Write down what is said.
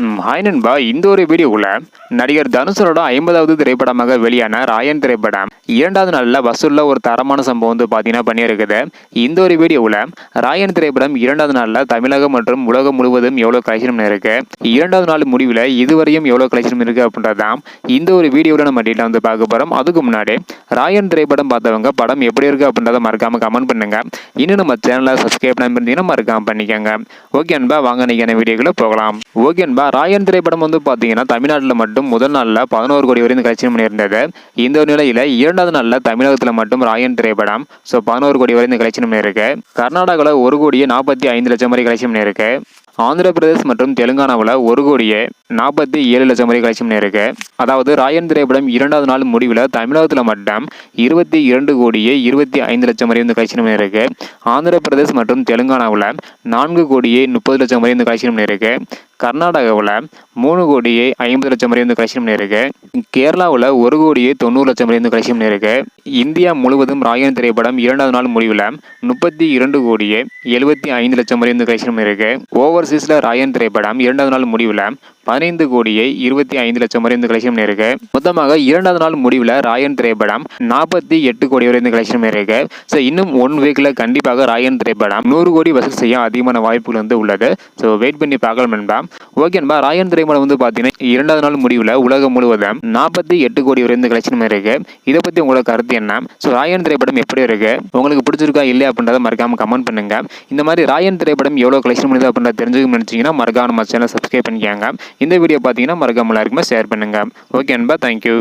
ம், ஹாய் நண்பா இந்த ஒரு வீடியோவில் நடிகர் தனுஷரோட ஐம்பதாவது திரைப்படமாக வெளியான ராயன் திரைப்படம் இரண்டாவது நாளில் வசூலில் ஒரு தரமான சம்பவம் வந்து பார்த்தீங்கன்னா பண்ணியிருக்குது. இந்த ஒரு வீடியோவில் ராயன் திரைப்படம் இரண்டாவது நாளில் தமிழகம் மற்றும் உலகம் முழுவதும் எவ்வளோ கலெக்ஷன் இருக்கு. இரண்டாவது நாள் முடிவில் இதுவரையும் எவ்வளோ கலெக்ஷன் அப்படின்றது தான் இந்த ஒரு வீடியோவில் நம்ம டீட்டெயில் வந்து பார்க்க போகிறோம் அதுக்கு முன்னாடி ராயன் திரைப்படம் பார்த்தவங்க படம் எப்படி இருக்கு அப்படின்றத மறக்காமல் கமெண்ட் பண்ணுங்க. இன்னும் நம்ம சேனலை சப்ஸ்கிரைப் பண்ணி இருந்தீங்கன்னா மறக்காமல் பண்ணிக்கோங்க. ஓகே அன்பா வாங்க என்ன வீடியோவில் போகலாம். ஓகே அன்பா ராயன் திரைப்படம் வந்து பார்த்தீங்கன்னா தமிழ்நாட்டில் மட்டும் முதல் நாளில் பதினோரு கோடி வரையும் கலெக்ஷன் பண்ணியிருந்தது இந்த ஒரு நிலையில் இரண்டாவது நாளில் தமிழகத்தில் மட்டும் ராயன் திரைப்படம். ஸோ பதினோரு கோடி வரையும் கலெக்ஷன் பண்ணியிருக்கு கர்நாடகாவில் ஒரு கோடியே நாற்பத்தி ஐந்து லட்சம் வரை கலெக்ஷன் பண்ணியிருக்கு ஆந்திர பிரதேஷ் மற்றும் தெலுங்கானாவில் ஒரு கோடியே நாற்பத்தி ஏழு லட்சம் வரை கலெக்ஷன் இருக்கு. அதாவது ராயன் திரைப்படம் இரண்டாவது நாள் முடிவில் தமிழகத்தில் மட்டும் இருபத்தி இரண்டு கோடியே இருபத்தி ஐந்து லட்சம் வரை வந்து கலெக்ஷன் இருக்கு. ஆந்திர பிரதேஷ் மற்றும் தெலுங்கானாவில் நான்கு கோடியே முப்பது லட்சம் வரை வந்து கலெக்ஷன் இருக்கு. கர்நாடகாவில் மூணு கோடியே ஐம்பது லட்சம் வரை வந்து கலெக்ஷன் பண்ணியிருக்கு கேரளாவில் ஒரு கோடியே தொண்ணூறு லட்சம் வரை வந்து கலெக்ஷன் பண்ணியிருக்கு இந்தியா முழுவதும் ராயன் திரைப்படம் இரண்டாவது நாள் முடிவில் முப்பத்தி இரண்டு கோடியே எழுபத்தி ஐந்து லட்சம் வரை வந்து கலெக்ஷன் பண்ணியிருக்கு ஓவர்சீஸில் ராயன் திரைப்படம் இரண்டாவது நாள் முடிவில் பதினைந்து கோடியை இருபத்தி ஐந்து லட்சம் வரை வந்து கலெக்ஷன் இருக்கு. மொத்தமாக இரண்டாவது நாள் முடிவில் ராயன் திரைப்படம் நாற்பத்தி எட்டு கோடி வரை வந்து கலெக்ஷன் இருக்கு. ஸோ இன்னும் ஒன் வீக்கில் கண்டிப்பாக ராயன் திரைப்படம் நூறு கோடி வசூல் செய்ய அதிகமான வாய்ப்புகள் வந்து உள்ளது. ஸோ வெயிட் பண்ணி பார்க்கலாம் நண்பா. ஓகேன்பா ராயன் திரைப்படம் வந்து பார்த்தீங்கன்னா இரண்டாவது நாள் முடிவில் உலகம் முழுவதும் நாற்பத்தி எட்டு கோடி வரை வந்து கலெக்ஷன் இருக்கு. இதை பற்றி உங்களோட கருத்து என்ன? ஸோ ராயன் திரைப்படம் எப்படி இருக்கு? உங்களுக்கு பிடிச்சிருக்கா இல்லையா அப்படின்றத மறக்காம கமெண்ட் பண்ணுங்க. இந்த மாதிரி ராயன் திரைப்படம் எவ்வளோ கலெக்ஷன் பண்ணுது அப்படின்றத தெரிஞ்சுக்க நினச்சிங்கன்னா மறக்காம நம்ம சேனல் சப்ஸ்கிரைப் பண்ணிக்காங்க. இந்த வீடியோ பார்த்தீங்கன்னா மறக்காமல் எல்லாருக்குமே ஷேர் பண்ணுங்கள் ஓகே அன்பா தேங்க்யூ